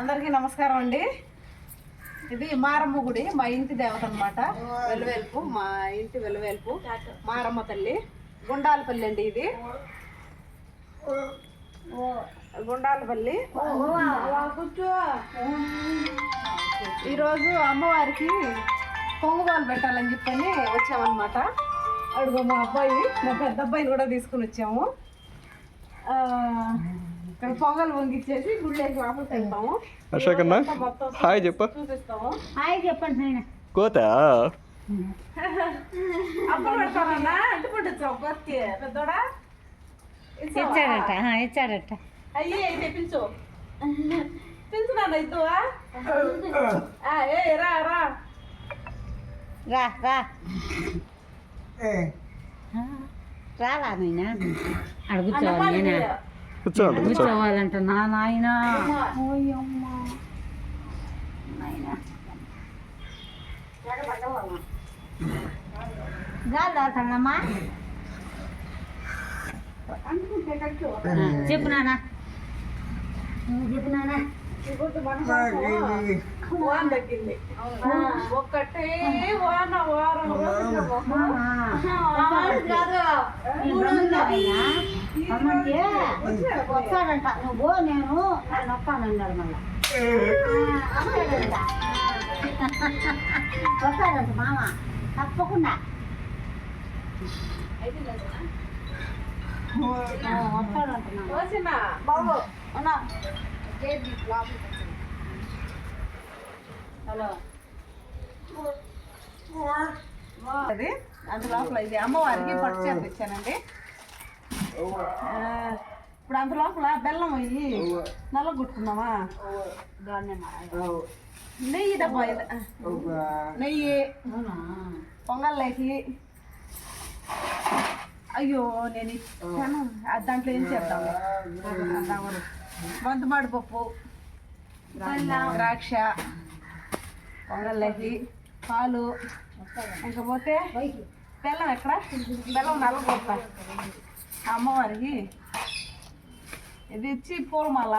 అందరికీ నమస్కారం అండి. ఇది మారమ్మ గుడి మా ఇంటి దేవత అనమాట వెలువేల్పు మా ఇంటి వెలువేల్పు మారమ్మ తల్లి. గుండాలపల్లి అండి ఇది. గుండాలపల్లి. ఈరోజు అమ్మవారికి పొంగుబాలు పెట్టాలని చెప్పని వచ్చామన్నమాట. అడుగు మా అబ్బాయి మా పెద్ద అబ్బాయిని కూడా తీసుకుని వచ్చాము. పొంగల్ పొంగిచ్చేసి గుళ్ళేకి లోపలికి వెళ్తాము అశోక్ అన్న హాయ్ చెప్పు. చూపిస్తాము. హాయ్ చెప్పండి నాయన. కోత? అప్పుడు పెడతానన్నా అంటే పండించావు బతికి పెద్దోడా? ఇచ్చాడట ఇచ్చాడట. అయ్యి అయితే పిలుచు. నాన్న ఇద్దువా ఆ, ఏ రా రా. రా రా. రాలా నాయన? అక్కడ కూర్చోవాలి కూర్చోవాలంట నా నాయన. చెప్పు నాన్న. నువ్వు చెప్పు తగ్గింది ఒక్కటే వాన వారం రోజులు వస్తాడంట నువ్వు నేను నేను వస్తానన్నాడు మళ్ళా. వస్తాడంట. మామ. తప్పకుండా. వస్తాడంట బాబు. అన్నా. హలో. అది? అందు లోపల ఇది అమ్మవారికి పట్టు చేప ఇచ్చానండి ఆ, ఇప్పుడు అంత లోపల బెల్లం అయ్యి నల్లగొట్టుకున్నామా దాన్ని నెయ్యి డబ్బా. నెయ్యి. పొంగల్లోకి. అయ్యో నేను ఇచ్చాను దాంట్లో ఏం చేద్దాం? బంతుమాడి పప్పు ద్రాక్ష పొంగల్లోకి పాలు. ఇంకా పోతే బెల్లం ఎక్కడ? బెల్లం నల్లగొడతా. అమ్మవారికి ఇది ఇచ్చి పూలమాల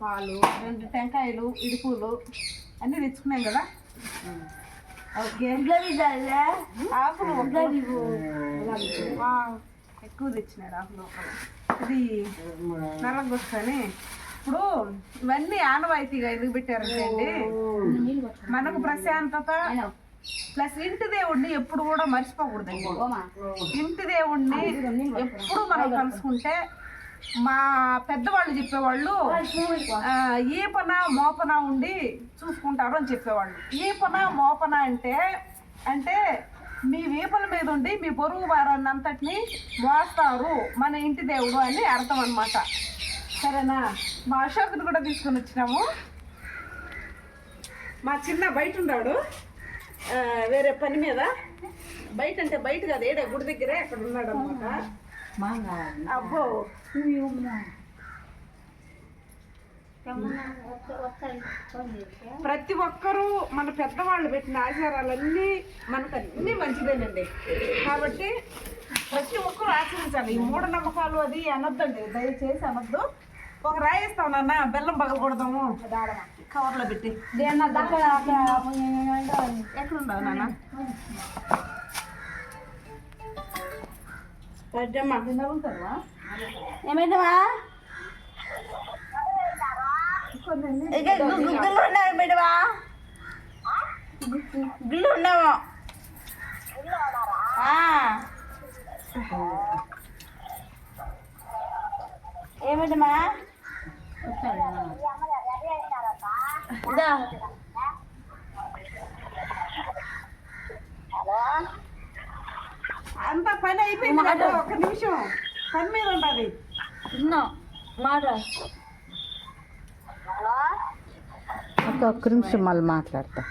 పాలు రెండు టెంకాయలు ఇడుపులు అన్నీ తెచ్చుకున్నాం కదా. ఓకే ఆకులు ఎక్కువ తెచ్చినాడు ఆకులు. ఇది నల్లగొచ్చని ఇప్పుడు ఇవన్నీ ఆనవాయితీగా ఎదుగు పెట్టారంటే అండి మనకు ప్రశాంతత ప్లస్ ఇంటి దేవుడిని ఎప్పుడు కూడా మర్చిపోకూడదండి ఇంటి దేవుణ్ణి ఎప్పుడు మనం కలుసుకుంటే మా పెద్దవాళ్ళు చెప్పేవాళ్ళు ఆ, ఈపన మోపన ఉండి చూసుకుంటారు అని చెప్పేవాళ్ళు. ఈపన మోపన అంటే అంటే మీ వీపల మీద ఉండి మీ బరువు భారాన్ని అంతటిని మోస్తారు మన ఇంటి దేవుడు అని అర్థం అన్నమాట. సరేనా? మా అశోక్ని కూడా తీసుకొని వచ్చినాము. మా చిన్న బయట ఉన్నాడు. వేరే పని మీద బయట అంటే బయట కాదు ఏడే గుడి దగ్గరే అక్కడ ఉన్నాడు అనమాట అబ్బో. ప్రతి ఒక్కరూ మన పెద్దవాళ్ళు పెట్టిన ఆచారాలన్నీ మనకు అన్నీ మంచిదేనండి. కాబట్టి ప్రతి ఒక్కరూ ఆచరించాలి. ఈ మూఢనమ్మకాలు అది అనొద్దండి. దయచేసి అనొద్దు. ఒక రాయిస్తాం నాన్న బెల్లం పగలకూడదాము కవర్లో పెట్టి. ఎక్కడ ఉన్నావు నాన్న? ఏమైందమ్మా? గుగ్గులు ఉన్నారు బిడ్డవా గుగ్గులు ఉన్నాము. ఏమిటమ్మా ఇదా. అంత పని అయిపోయింది ఒక్క నిమిషం. పని మీద ఉండాలి. మాట ఒక్క ఒక్క నిమిషం మళ్ళీ మాట్లాడతా.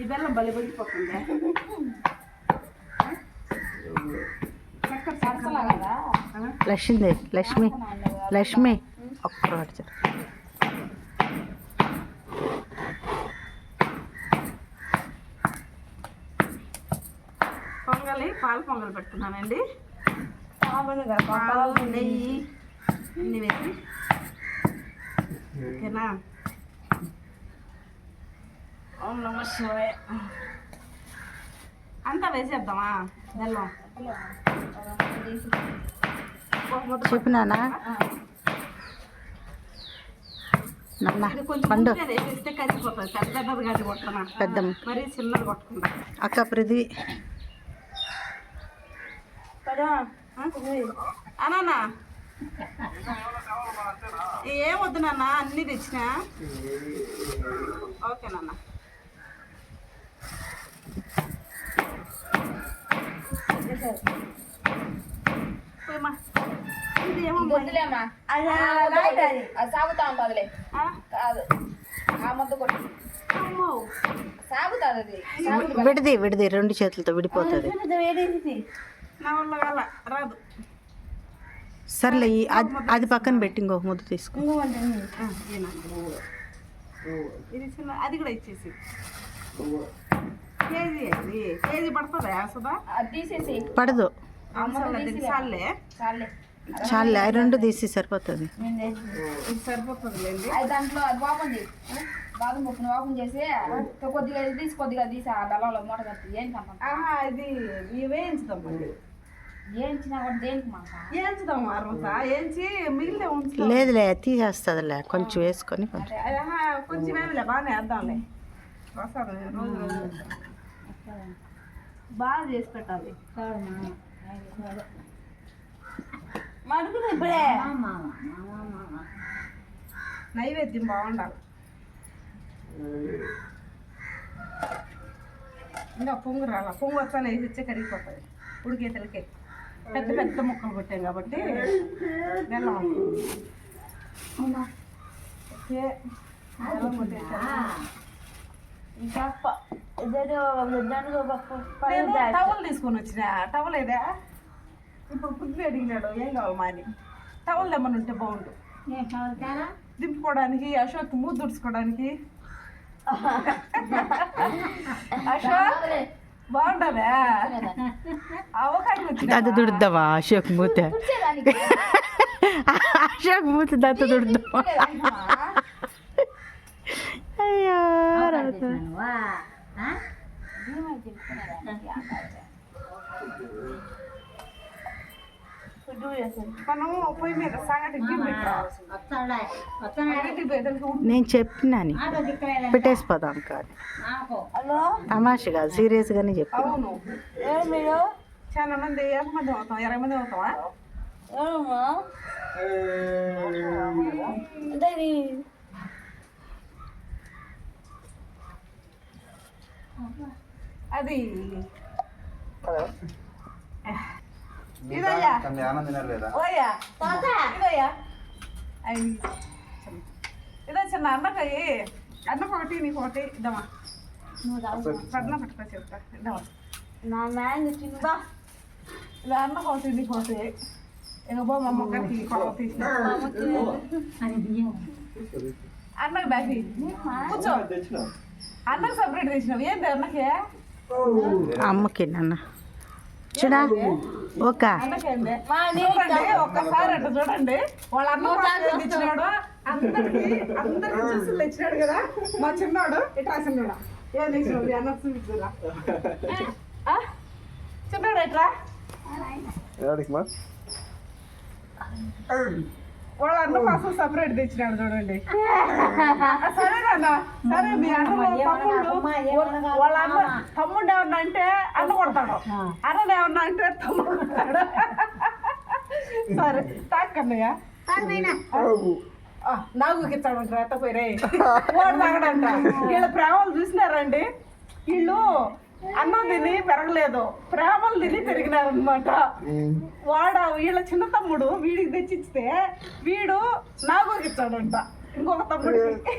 ఈ బెల్లం బలి పడిపోతుంది కదా లక్ష్మీ లక్ష్మి లక్ష్మి. ఒక్క. పొంగలి పాలు పొంగల్ పెట్టుకున్నానండి పాలు నెయ్యి అన్నీ వేసి. ఓకేనా? ఓం నమ శివాయ. అంతా వేసేద్దామా? బెల్లం. ఒక ముద్ద చెప్పు నాన్న నాన్న ఇది కొంచెం పండు. పెద్ద అక్క పృథ్వీ అనా ఏం వద్దు నాన్న అన్నీ తెచ్చినా? ఓకే నాన్న పోయమ్మా. ఇది ఏమమ్మా? వద్దులేమ్మా అయ్యా, అది రాయిట్ అది. అది సాగుతా ఆ? కాదు. ఆ ముద్ద కొట్టి. సాగుతుంది విడిది విడిది రెండు చేతులతో విడిపోతుంది. రాదు. సర్లే ఈ అది పక్కన పెట్టి ఇంకొక ముద్ద తీసుకో. ఇది చిన్న అది కూడా ఇచ్చేసి. కేజీ అది కేజీ పడుతుందా? సుధా అది తీసేసి. పడదు. చాలే. రెండు తీసి సరిపోతుంది. అది దాంట్లో అది ఓపెన్ బాదం పప్పుని ఓపెన్ చేసి కొద్దిగా ఇది తీసి కొద్దిగా తీసి ఆ బెల్లంలో మూట కట్టి ఏం కంపం ఆహా ఇది ఇవి వేయించుదాం లేదులే తీసేస్తుందిలే కొంచెం వేసుకొని కొంచెం. ఆహా, కొంచెం ఏమిలే బాగానే వేద్దాంలే. వస్తాను రోజు రోజు బాగా చేసి పెట్టాలి. మడుకుని ఇప్పుడే. నైవేద్యం బాగుండాలి. ఇంకా పొంగు రాల. పొంగు వచ్చాను వేసి ఇచ్చే కరిగిపోతుంది ఉడికేతలకే పెద్ద పెద్ద ముక్కలు పెట్టాం కాబట్టి బెల్లం. ఓకే బెల్లం కొట్టేసాను. ఇంకా ప- నేను టవల్ తీసుకొని వచ్చిన. టవల్ ఏదా? ఇప్పుడు పుద్దు అడిగినాడు. ఏం కావాలి మాని టవల్ ఏమన్నా ఉంటే బాగుండు. దింపుకోవడానికి అశోక్ మూడు దుడుచుకోవడానికి అశోక్ బాగుండదా అవకాశం వచ్చింది? దత్త దుడుద్దావా అశోక్ మూత? అశోక్ మూత దత్త దుడుద్దావా నేను చెప్పినాని పెట్టేసిపోదాం కానీ హలో? తమాష కాదు సీరియస్గానే చెప్పు చాలా మంది అవుతాం ఇరవై మంది అవుతామా అది. ఇదయ్యా. ఓయ్యా. ఇదయ్యా. ఇదో చిన్న అన్నకాయ. అన్నకు ఒకటి నీకు ఒకటి ఇద్దామా పట్న పట్టుకో చెప్తా. ఇద్దామా? నా నాయన చిన్నదా ఇలా అన్నకు ఒకటి నీకు ఒకటి ఇక బో మా మొక్కకి కొడవ తీసిన అన్నకు దాకి కూర్చో. అన్నకు సపరేట్ తెచ్చినావు. ఏంటి అన్నకే? అమ్మకి నాన్న. చూడా? ఒక ఒక్కసారి అట్లా చూడండి. వాళ్ళ అన్న పాత్ర తెచ్చినాడు. అందరికి అందరికి చూసి తెచ్చినాడు కదా? మా చిన్నోడు ఇట్లా చిన్నోడు? ఏం తెచ్చినాడు అన్న చూపించురా? ఆ? చిన్నోడు ఎట్లా? ఎవరికి మా? వాళ్ళ అన్న కోసం సపరేట్ తెచ్చినాడు చూడండి. సరే నాన్న సరే మీ అన్న తమ్ముడు వాళ్ళ అన్న తమ్ముడు ఏమన్నా అంటే అన్న కొడతాడు. అన్న ఏమన్నా అంటే తమ్ముడు కొడతాడు. సరే తాకన్నయ్య నాకు ఇచ్చాడు ఎట్ట పోయి వాడు తాగడంట. వీళ్ళ ప్రేమలు చూసినారండి వీళ్ళు అన్నం తిని పెరగలేదు. ప్రేమలు తిని పెరిగినారనమాట వాడ వీళ్ళ చిన్న తమ్ముడు వీడికి తెచ్చిస్తే వీడు నాకు ఇచ్చాడంట. ఇంకొక తమ్ముడికి.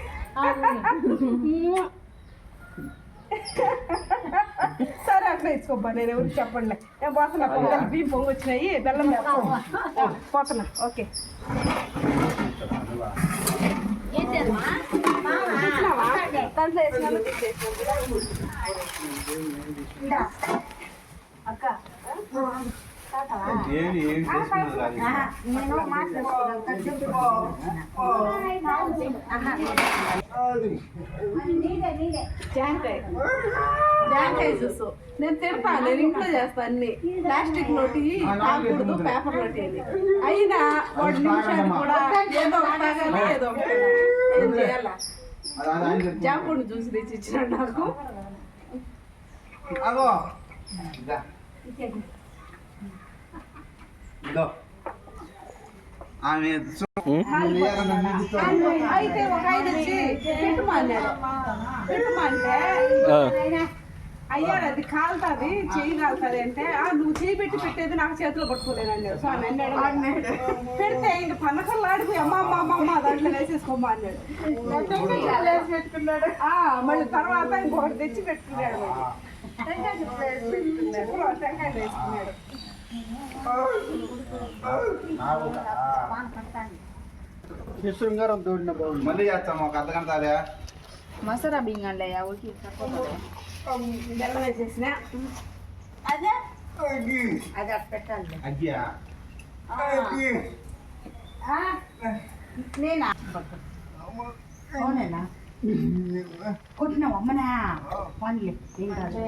సరే అట్లా ఇచ్చుకోబ్బా నేను ఎవరికి చెప్పండి నేను పోతున్నా పొంగల్ బియ్యం పొంగి వచ్చినాయి బెల్లం పోతున్నా ఓకే? దాంట్లో. ఇందా. అక్క నేను జాంకాయ. జ్యూస్ నేను నేను ఇంట్లో చేస్తాను అన్ని. ప్లాస్టిక్ నోటి తాగకూడదు పేపర్ నోటి అని అయినా వాడు నిమిషానికి కూడా ఏదో ఒకటి ఏదో ఒకటి జాంపూడి జ్యూస్ తెచ్చి ఇచ్చినాడు నాకు. అగో. ఆమె అయితే ఒక ఆయన వచ్చి పెట్టుమా అన్నాడు పెట్టుమా అంటే అయ్యాడు అది కాలుతుంది చెయ్యి కాలుతుంది అంటే "ఆ, నువ్వు చేయి పెట్టి పెట్టేది నాకు చేతిలో పట్టుకోలేను అన్నాడు సో అని అన్నాడు. పెడితే ఇంక పన్నకల్లా ఆడిపోయి అమ్మ అమ్మ అమ్మ అమ్మ దాంట్లో వేసేసుకోమ్మా అన్నాడు. పెట్టుకున్నాడు. మళ్ళీ తర్వాత ఇంకొకటి తెచ్చి పెట్టుకున్నాడు. టెంకాయ చుట్టూ వేసి పెట్టుకున్నాడు. టెంకాయలు వేసుకున్నాడు. మళ్ళీ చేస్తాం ఒక అర్ధ గంట అదే మసాలా బియ్యంలే ఎవరికి బెల్లం వేసేసిన అదే అది అటు పెట్టాలి నేనా అవునేనా కొట్టినావు అమ్మనా పనులే ఏం కాదు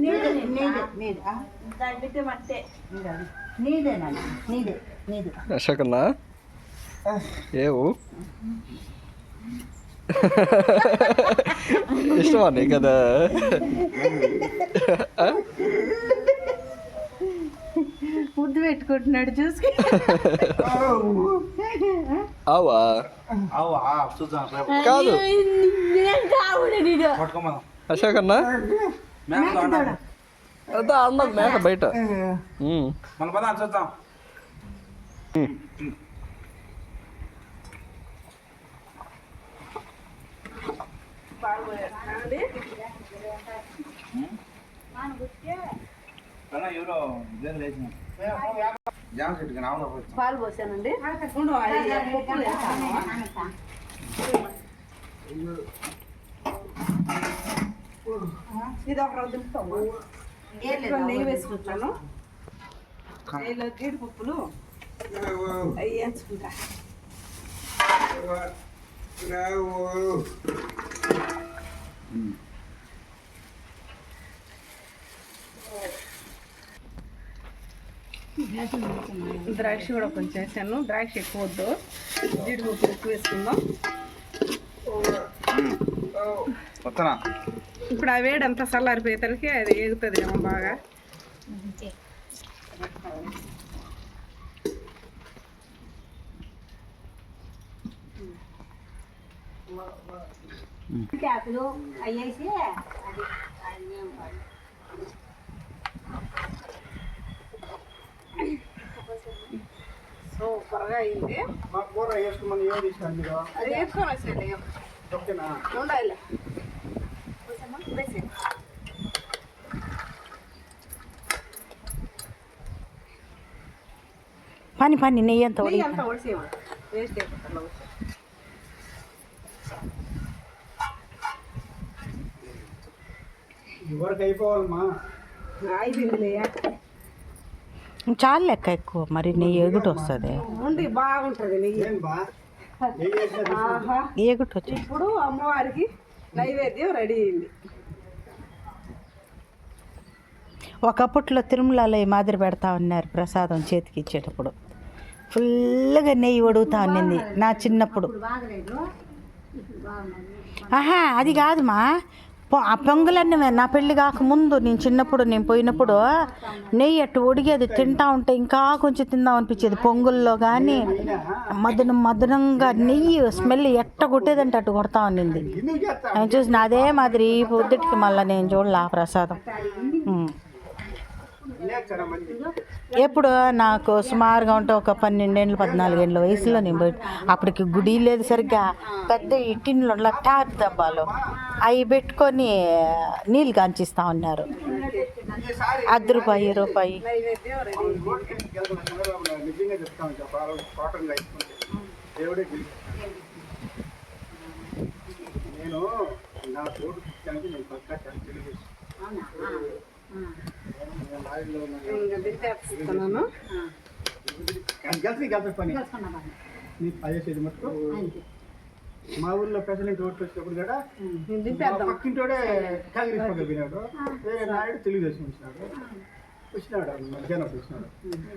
నీదే నీదే నీదే ఆ? తగ్గితే మట్టే నీదే. నీదేనా నీదే నీదే అశోకన్నా ఏవు ఇష్టమా కదా ముద్దు పెట్టుకుంటున్నాడు చూసుకు. అవా కాదు. మేక దొండ. అదా అన్నది మేక బయట. మళ్ళీ పదా చూద్దాం. పాలు పోసానండి. పప్పులు. ఇది ఒక రోజు దింపుతాము నెయ్యి వేసుకుంటాను నెయ్యిలో జీడిపప్పులు. అవి వేయించుకుంటా. ద్రాక్ష కూడా కొంచెం వేసాను. ద్రాక్ష ఎక్కువ వద్దు. జీడిపప్పులు ఎక్కువ వేసుకుందాం. ఇప్పుడు ఆ వేడి అంతా చల్లారిపోయేసరికి అది ఎగుతుంది ఏమో బాగా ఆకులు అయ్యేసి అది సూపర్గా అయింది మా కూర వేసుకోమని ఏం తీసినారు మీరు? అది వేసుకొని వచ్చేయండి ఓకేనా? ఉండాలి పని పని నెయ్యి అంత వేస్ట్ అయిపోతుంది ఎవరికి అయిపోవాలమ్మా అయిపోయిందిలే చాలా లెక్క ఎక్కువ మరి నెయ్యి ఎగుటు వస్తుంది. ఉండి బాగుంటుంది నెయ్యి. ఏం బా నెయ్యి వేసినా ఆహా ఎగుటు వచ్చి. ఇప్పుడు అమ్మవారికి నైవేద్యం రెడీ అయింది. ఒకప్పట్లో తిరుమలలో ఈ మాదిరి పెడతా ఉన్నారు ప్రసాదం చేతికి ఇచ్చేటప్పుడు. ఫుల్గా నెయ్యి ఒడుగుతా ఉన్నింది నా చిన్నప్పుడు. ఆహా అది కాదు మా పొ- ఆ పొంగులన్నీ నా పెళ్ళి కాకముందు నేను చిన్నప్పుడు నేను పోయినప్పుడు నెయ్యి అట్టు ఉడిగేది తింటా ఉంటే ఇంకా కొంచెం తిందాం అనిపించేది. పొంగుల్లో కానీ మధురం మధురంగా నెయ్యి స్మెల్ ఎట్ట కొట్టేదంటే అటు కొడతా ఉన్నింది నేను చూసిన అదే మాదిరి పొద్దుటికి మళ్ళీ నేను చూడలే ఆ ప్రసాదం. ఎప్పుడు నాకు సుమారుగా ఉంటే ఒక పన్నెండేళ్ళు పద్నాలుగేళ్ళ వయసులో నేను పోయి అప్పటికి గుడి లేదు సరిగ్గా. పెద్ద ఇట్టిన్లో టాప్ డబ్బాలు అవి పెట్టుకొని నీళ్ళు కాంచిస్తా ఉన్నారు. అర్ధ రూపాయి రూపాయి. నేను నా నేను మటుకు మా ఊర్లో ప్రెసిడెంట్ ఓట్లు వచ్చినప్పుడు కూడా దింపేద్దాం. పక్కింటోడే కాంగ్రెస్ పక్క పోయినాడు వేరే నాయుడు తెలుగుదేశం వచ్చినాడు. వచ్చినాడు మధ్యాహ్నం వచ్చినాడు.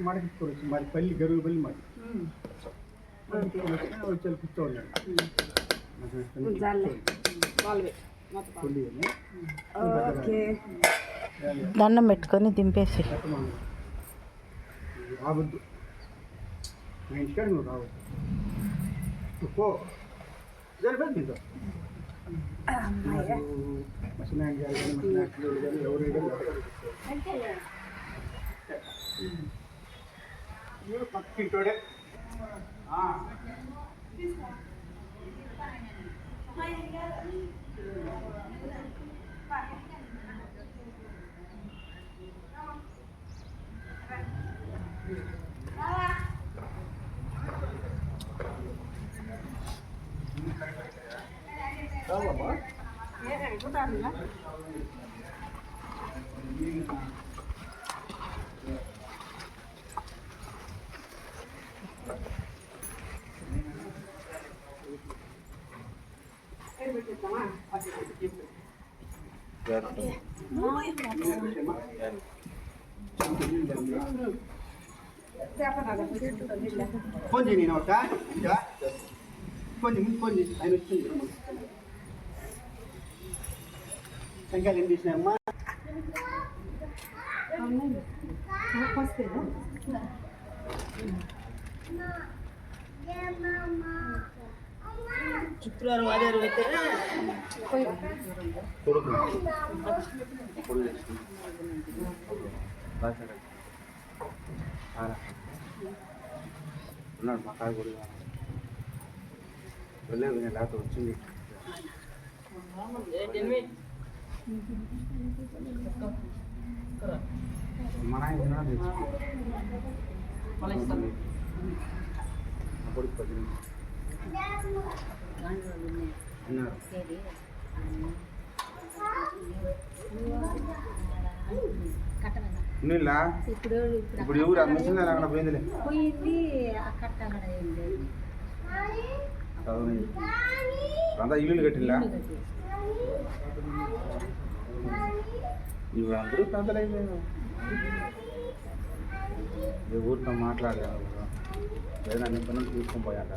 మడకి వచ్చి మరి పల్లి గరువు పల్లి మరి వచ్చి కూర్చో ఉన్నాడు జాలే. వాళ్ళు మొత్తం. కొల్లి అని ఓకే. దండం పెట్టుకొని దింపేసి. రావద్దు. మా ఇంటికాడ నువ్వు రావద్దు. నువ్వు పో. సరిపోయింది నీతో? మసినాయన గారు కానీ మసినాయకులు కానీ ఎవరు కానీ పక్కింటోడే ఫోన్ కొంచెం నేను ఒక కొంచెం కొంచెం ఆయన వచ్చింది సంఖ్యలు ఏం చేసినాయమ్మా శుక్రవారం ఆధారం అయితే ఉన్నాడు మా కాడ కూడా వెళ్ళలేదు నేను లేకపోతే వచ్చింది. మన ఆయన ఉన్నాడు తెచ్చుకో. నా కొడుకు పద్దెనిమిది. ఉన్నారు. ఉన్నీళ్ళా? ఇప్పుడు ఇప్పుడు ఎవరు ఆ మిషన్ అక్కడ పోయిందిలే పోయింది అక్కడ అక్కడ అయింది అవును. అంతా ఇల్లు కట్టిల్లా ఇవి అందరూ పెద్దలైపోయారు ఈ ఊరితో మాట్లాడలేదు లేదా నీ పనులు తీసుకొని పోయాట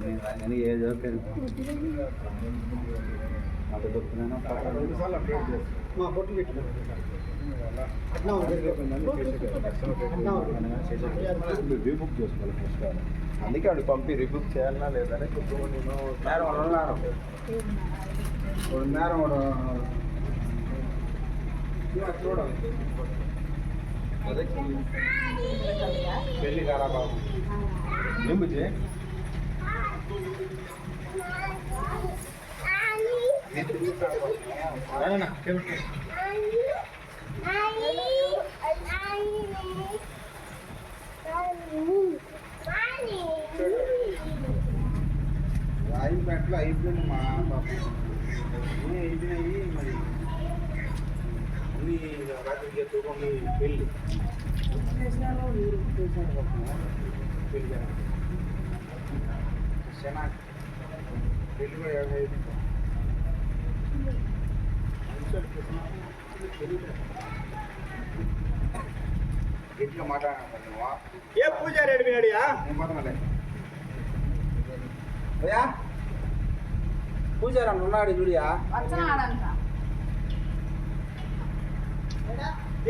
నేను నేను ఏ చెప్పలేదు నాకు దొరుకుతున్నాను మా పొట్లు రీబుక్ చేసుకోవాలి ఫస్ట్ అందుకే వాడు పంపి రీబుక్ చేయాలన్నా లేదని ఇప్పుడు నేను నేరం ఉన్నారు ఇవాళ చూడాలి అదే పెళ్ళి కారా బాబు? ఏం బుజ్జి రానా, కేబుల్. అయిపోయింది మా బాబు. అయిపోయినాయి మరి. అన్నీ రాత్రి ఎత్తుకొని పెళ్ళి. పెళ్ళి శనా పెళ్ళి కూడా గట్టిగా మాట్లాడాను ఏ పూజ రెడీ అడియా నేను పోతానులే అయ్యా. పూజారా ఉన్నాడు చూడియా?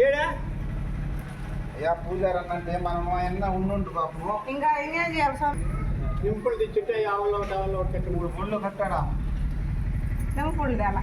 ఏడా? అయ్యా పూజారన్న అంటే మనం ఆయన ఉండుంటు పాపము ఇంకా ఇంకేం చేయాలి స్వామి నింపుడు తెచ్చుంటే యావలో డవలో మూడు ముళ్ళు కట్టాడా? నింపుడు తేలా.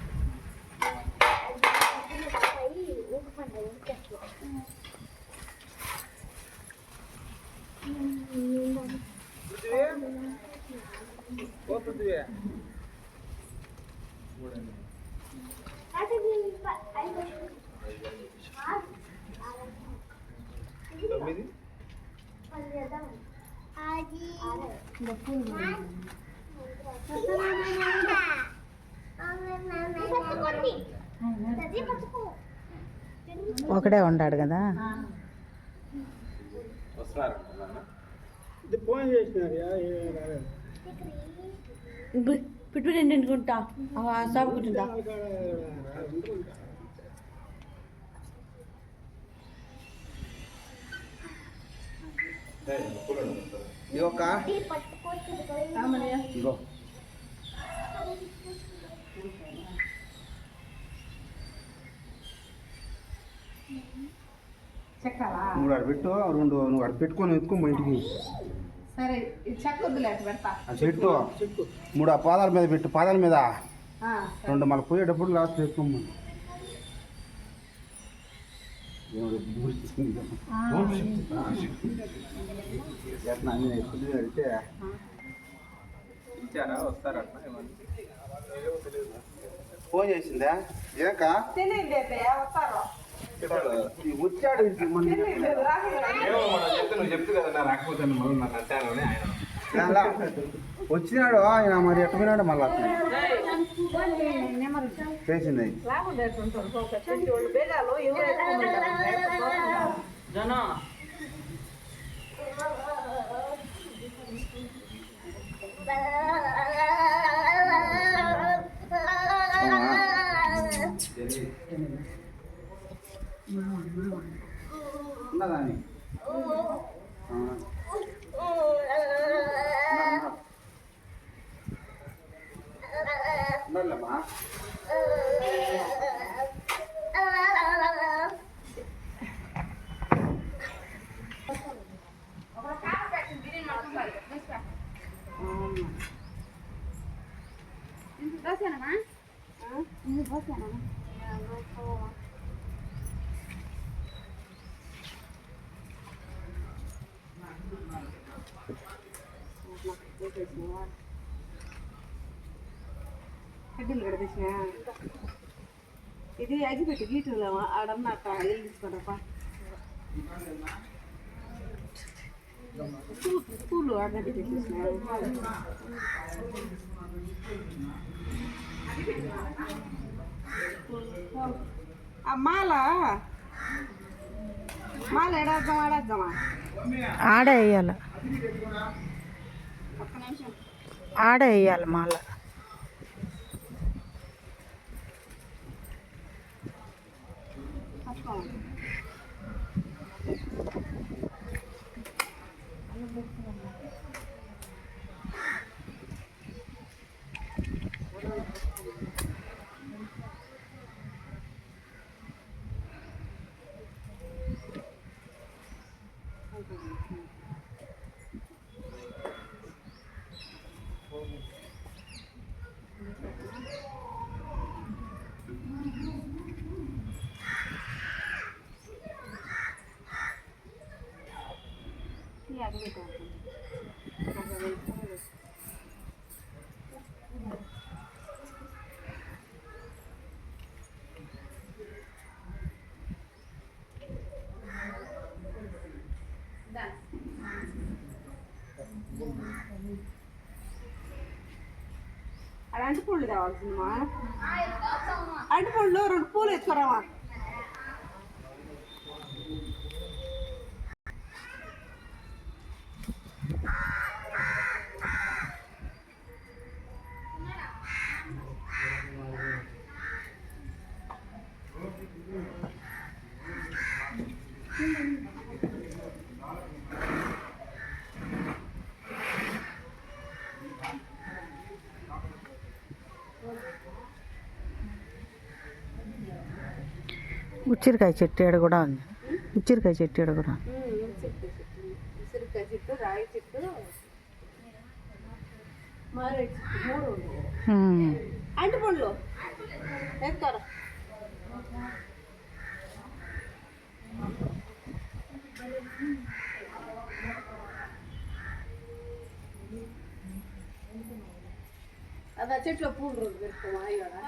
ఒకడే ఉన్నాడు కదా ఇది ఫోన్ చేసినారు రాలేదు పిట్టు రెండు అనుకుంటా సాగు కూర్చుంటా ఇదొక ఇగో నువ్వు అక్కడ పెట్టు రెండు నువ్వు అక్కడ పెట్టుకొని ఎత్తుకో ఇంటికి సరే చెట్టు మూడు ఆ పాదాల మీద పెట్టు పాదాల మీద. ఆ, రెండు మళ్ళీ పోయేటప్పుడు లాస్ట్ ఎక్కువ అడిగితే ఫోన్ చేసిందా? ఏక తెలియదు అత్తయ్య, వస్తారు? వచ్చాడు నువ్వు చెప్తు కదా రాకపోతే మళ్ళీ నన్ను అంటానని ఆయన వచ్చినాడు ఆయన మరి ఎట్ట పోయినాడు మళ్ళీ చేసింది. లేకుండా కడ్డీలు కడిగేసిన ఇది అగిపెట్టి గీటులో ఆడన్న అట్ట ఇల్లు తీసుకోరప్ప పూలు ఆడ పెట్టేసిన ఆ మాల? మాల ఎడేద్దాం ఆడేద్దామా ఆడే వేయాలి. ఆడే వేయాలి మాల. అది అంటుపళ్ళు కావాల్సిందమ్మా అంటుపళ్ళు రెండు పూలు ఎత్తుకురావా ఉచ్చిరికాయ చెట్టు ఏడ కూడా ఉంది ఉచ్చిరికాయ చెట్టు ఏడ కూడా ఉసిరికాయ చెట్టు రాయి చెట్టు మారేడు చెట్టు మూడు ఉన్నాయి హ్మ్. అంటుపళ్ళు ఎత్తారా అదా చెట్లో పూలు రోజు పెట్టుకోమా అయ్యాడా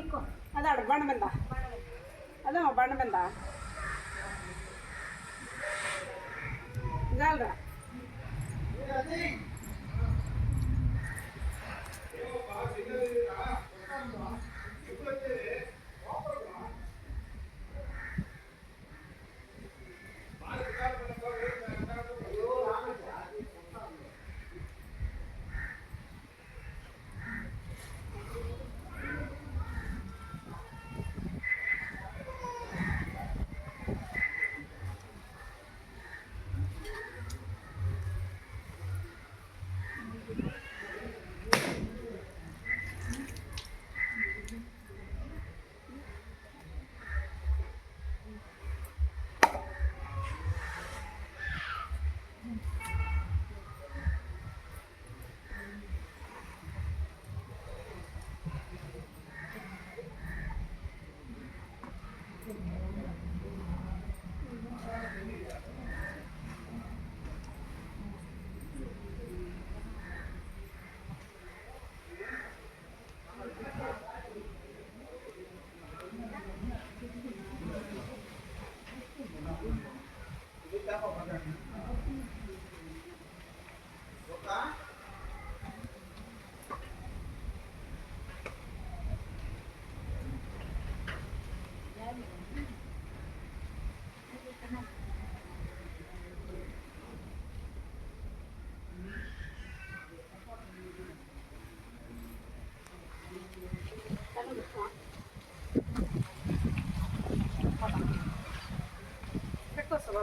ఎక్కువ అదే ఆడ బండ మీద అదే మా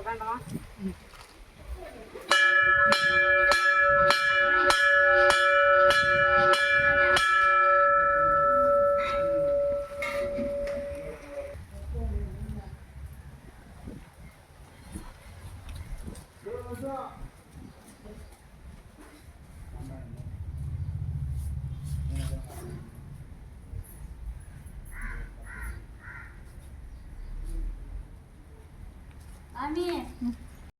வேண்டாமா